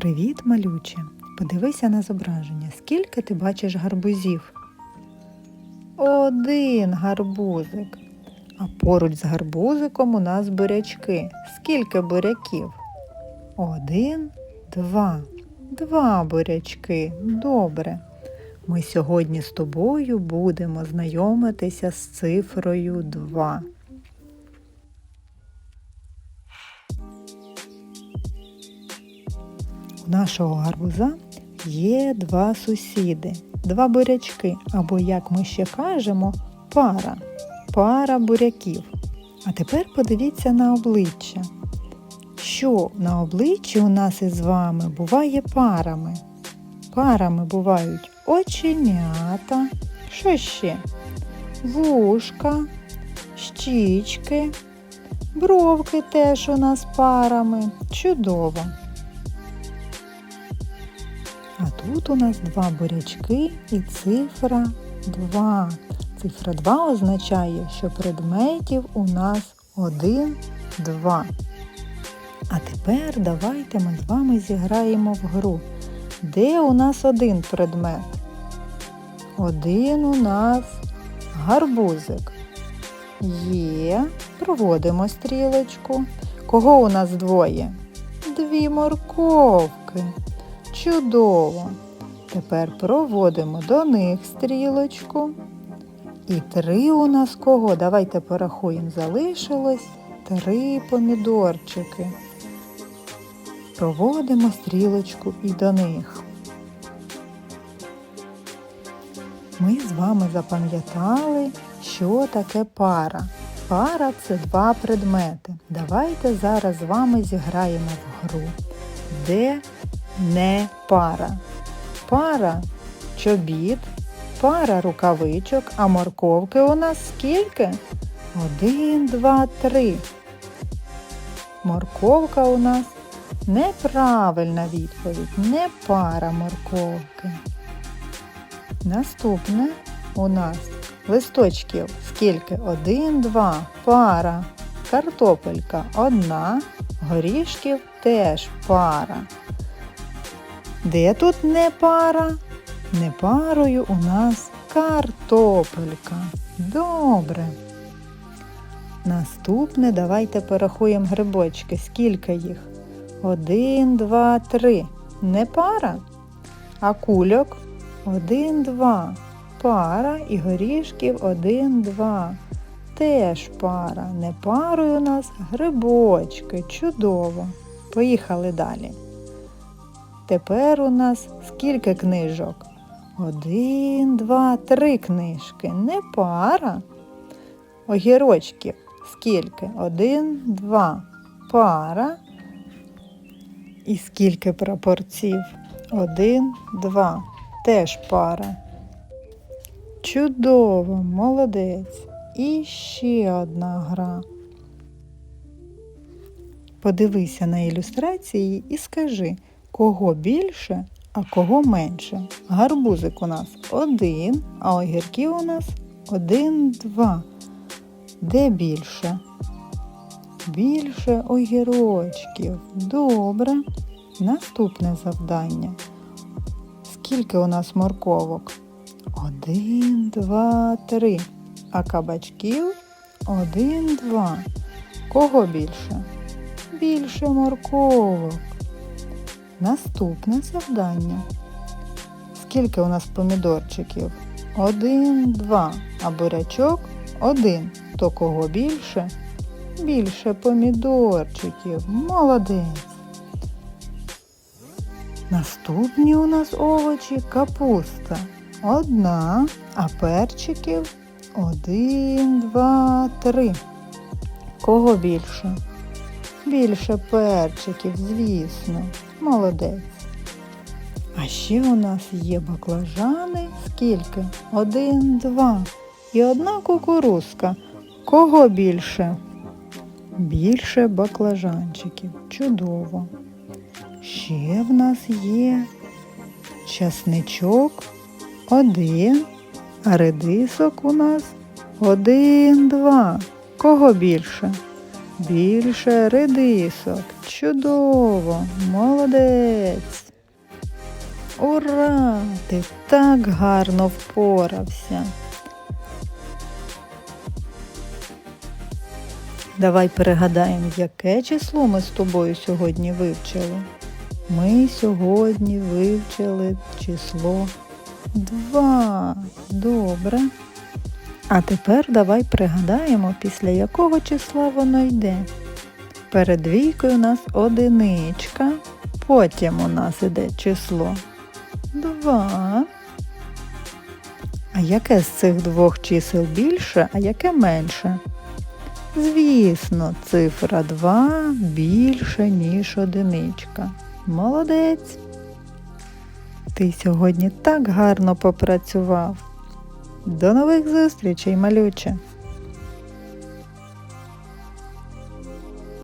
Привіт, малюче! Подивися на зображення. Скільки ти бачиш гарбузів? Один гарбузик. А поруч з гарбузиком у нас бурячки. Скільки буряків? Один, два. Два бурячки. Добре. Ми сьогодні з тобою будемо знайомитися з цифрою 2. У нашого гарбуза є два сусіди, два бурячки, або, як ми ще кажемо, пара, пара буряків. А тепер подивіться на обличчя. Що на обличчі у нас із вами буває парами? Парами бувають оченята, що ще? Вушка, щічки, бровки теж у нас парами. Чудово! Тут у нас два бурячки і цифра 2. Цифра 2 означає, що предметів у нас 1, 2. А тепер давайте ми з вами зіграємо в гру. Де у нас один предмет? Один у нас гарбузик. Є. Проводимо стрілочку. Кого у нас двоє? Дві морковки. Чудово! Тепер проводимо до них стрілочку. І три у нас кого? Давайте порахуємо. Залишилось три помідорчики. Проводимо стрілочку і до них. Ми з вами запам'ятали, що таке пара. Пара це два предмети. Давайте зараз з вами зіграємо в гру. Де не пара. Пара чобіт, пара рукавичок, а морковки у нас скільки? Один, два, три. Морковка у нас неправильна відповідь. Не пара морковки. Наступне у нас листочків скільки? Один, два. Пара. Картопелька одна, горішків теж пара. Де тут не пара? Не парою у нас картопелька. Добре. Наступне давайте порахуємо грибочки. Скільки їх? Один, два, три. Не пара? А кульок? Один, два. Пара і горішків один, два. Теж пара. Не парою у нас грибочки. Чудово. Поїхали далі. Тепер у нас скільки книжок? Один, два, три книжки. Не пара. Огірочків скільки? Один, два. Пара. І скільки прапорців? Один, два. Теж пара. Чудово, молодець. І ще одна гра. Подивися на ілюстрації і скажи, кого більше, а кого менше. Гарбузик у нас один, а огірків у нас один, два. Де більше? Більше огірочків. Добре. Наступне завдання. Скільки у нас морковок? Один, два, три. А кабачків один, два. Кого більше? Більше морковок. Наступне завдання. Скільки у нас помідорчиків? Один, два. А бурячок один. То кого більше? Більше помідорчиків. Молодець. Наступні у нас овочі капуста. Одна, а перчиків один, два, три. Кого більше? Більше перчиків, звісно. Молодець. А ще у нас є баклажани. Скільки? Один, два. І одна кукурузка. Кого більше? Більше баклажанчиків. Чудово. Ще в нас є часничок один, а редисок у нас один, два. Кого більше? Більше редисок. Чудово, молодець. Ура! Ти так гарно впорався. Давай перегадаємо, яке число ми з тобою сьогодні вивчили. Ми сьогодні вивчили число 2. Добре. А тепер давай пригадаємо, після якого числа воно йде. Перед двійкою у нас одиничка, потім у нас іде число 2. А яке з цих двох чисел більше, а яке менше? Звісно, цифра 2 більше, ніж одиничка. Молодець. Ти сьогодні так гарно попрацював. До нових зустрічей, малюче!